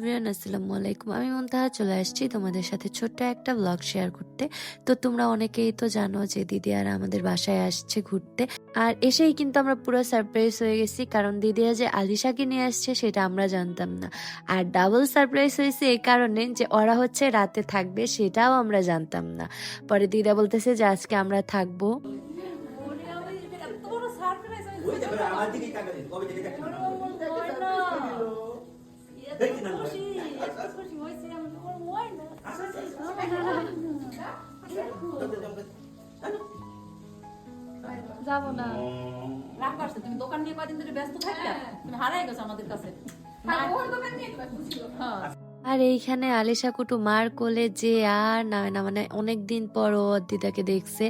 Everyone আসসালামু আলাইকুম। আমি মন্তাহা চলে আসছি তোমাদের সাথে ছোট্ট একটা ব্লগ শেয়ার করতে। তো তোমরা অনেকেই তো জানো যে দিদি আর আমাদের বাসায় আসছে ঘুরতে। আর এসেই কিন্তু আমরা পুরো সারপ্রাইজ হয়ে গেছি কারণ দিদিয়া যে আলিশাকে নিয়ে আসছে সেটা আমরা জানতাম না। আর ডাবল সারপ্রাইজ হয়েছে এই কারণে যে ওরা হচ্ছে রাতে থাকবে সেটাও আমরা জানতাম না। পরে দিদা বলতেছে যে আজকে আমরা থাকব ওই দেখো আমার দিকেই তাকালে কবে থেকে দেখছি যাব না। রাগ করছে তুমি দোকান নিয়ে কয়দিন ধরে ব্যস্ত থাকলে তুমি হারাই গেছো আমাদের কাছে। হ্যাঁ। আর এইখানে আলিশা কুটু মার কোলে যে আর না না মানে অনেক দিন পর ও দিদাকে দেখছে।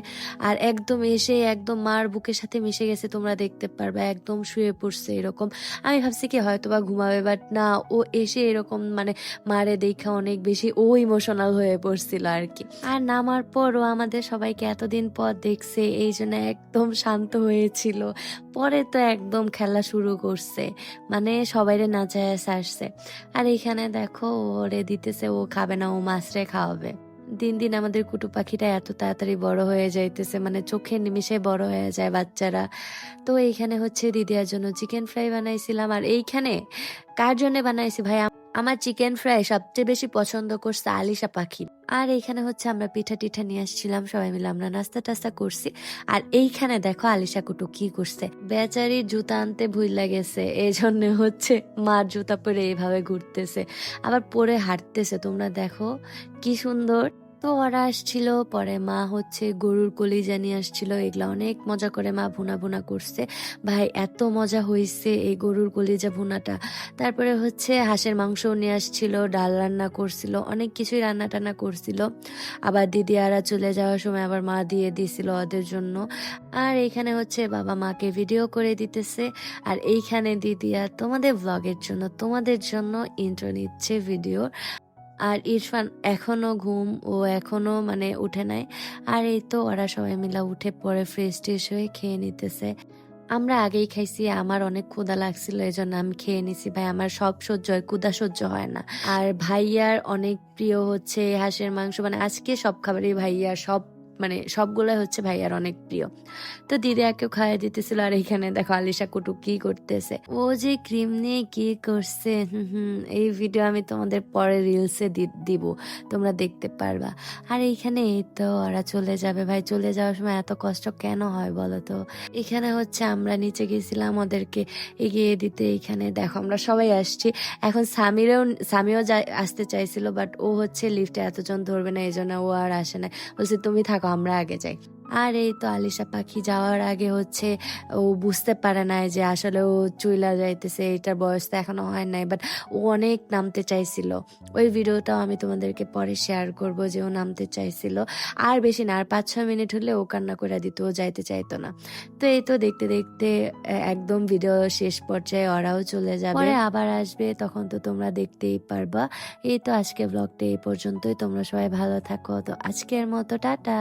আর একদম এসে একদম মার বুকের সাথে মিশে গেছে, তোমরা দেখতে পারবে, একদম শুয়ে পড়ছে এরকম। আমি ভাবছি কি হয়তো বা ঘুমাবে বাট না, ও এসে এরকম মানে মারে দেখা অনেক বেশি, ও ইমোশনাল হয়ে পড়ছিল আর কি আর নামার পর ও আমাদের সবাইকে এতদিন পর দেখছে, এই জন্য একদম শান্ত হয়েছিল। পরে তো একদম খেলা শুরু করছে মানে সবাইরে নাচায় আসছে আর এইখানে দেখো ওরে দিতেছে, ও খাবে না, ও মাছরে খাওয়াবে। দিন দিন আমাদের কুটু পাখিটা এত তাড়াতাড়ি বড় হয়ে যাইতেছে মানে চোখের নিমিষে বড় হয়ে যায় বাচ্চারা। তো এইখানে হচ্ছে দিদিয়ার জন্য চিকেন ফ্রাই বানাইছিলাম, আর এইখানে কার জন্য বানাইছি ভাই? আমার চিকেন ফ্রাই সবচেয়ে বেশি পছন্দ করছে আলিশা পাখি। আর এইখানে হচ্ছে আমরা পিঠা টিঠা নিয়ে আসছিলাম, সবাই মিলে আমরা নাস্তা টাস্তা করছি। আর এইখানে দেখো আলিশা কুটু কি করছে। বেচারি জুতা আনতে ভুল লাগেছে এই জন্য হচ্ছে মার জুতা পরে এইভাবে ঘুরতেছে, আবার পরে হাঁটতেছে। তোমরা দেখো কি সুন্দর। তো ওরা আসছিল, পরে মা হচ্ছে গরুর কলিজা নিয়ে আসছিল, এগুলো অনেক মজা করে মা ভুনা ভুনা করছে। ভাই, এত মজা হয়েছে এই গরুর কলিজা ভুনাটা। তারপরে হচ্ছে হাঁসের মাংস নিয়ে আসছিল, ডাল রান্না করছিল, অনেক কিছুই রান্না টান্না করছিল। আবার দিদি আরা চলে যাওয়ার সময় আবার মা দিয়ে দিছিল ওদের জন্য। আর এইখানে হচ্ছে বাবা মাকে ভিডিও করে দিতেছে। আর এইখানে দিদি আর তোমাদের ব্লগের জন্য, তোমাদের জন্য ইন্ট্রো নিচ্ছে ভিডিও আর ইরফান এখনও ঘুম, ও এখনও মানে উঠে নাই। আর এই তো ওরা সবাই মিলা উঠে পরে ফ্রেশ ট্রেশ হয়ে খেয়ে নিতেছে। আমরা আগেই খাইছি, আমার অনেক ক্ষুদা লাগছিল এই জন্য আমি খেয়ে নিছি। ভাই, আমার সব সহ্য হয় ক্ষুদা সহ্য হয় না। আর ভাইয়ার অনেক প্রিয় হচ্ছে হাঁসের মাংস। মানে আজকে সব খাবারই ভাইয়া সব মানে সবগুলোই হচ্ছে ভাইয়ার অনেক প্রিয়। তো দিদি একে খাইয়ে দিতেছিল, আর এখানে দেখো আলিশা কুটু কি করতেছে। ও যে ক্রিম নিয়ে কি করছে, হুম এই ভিডিও আমি তোমাদের পরে রিলসে দিব, তোমরা দেখতে পারবা। আর এইখানে এই তো ওরা চলে যাবে। ভাই, চলে যাওয়ার সময় এত কষ্ট কেন হয় বলো তো? এখানে হচ্ছে আমরা নিচে গেছিলাম ওদেরকে এগিয়ে দিতে। এখানে দেখো আমরা সবাই আসছি। এখন সামিরেও, সামিও যা আসতে চাইছিল বাট ও হচ্ছে লিফটে এতজন ধরবে না, এই জন্য ও আর আসে না বলছে, তুমি থাকো আমরা আগে যাই। আর এই তো আলিশা পাখি যাওয়ার আগে হচ্ছে ও বুঝতে পারে না যে আসলে ও চুইলা যাইতেছে, এটার বয়স তো এখনও হয় নাই বাট ও অনেক নামতে চাইছিল। ওই ভিডিওটাও আমি তোমাদেরকে পরে শেয়ার করব যে ও নামতে চাইছিল। আর বেশি না, আর পাঁচ, ছয় মিনিট হলে ও কান্না করে দিত, ও যাইতে চাইতো না। তো এই তো দেখতে দেখতে একদম ভিডিও শেষ পর্যায়ে ওরাও চলে যাবে। পরে আবার আসবে, তখন তো তোমরা দেখতেই পারবা। এই তো আজকে ব্লগটা এই পর্যন্তই, তোমরা সবাই ভালো থাকো। তো আজকের মতো, টাটা!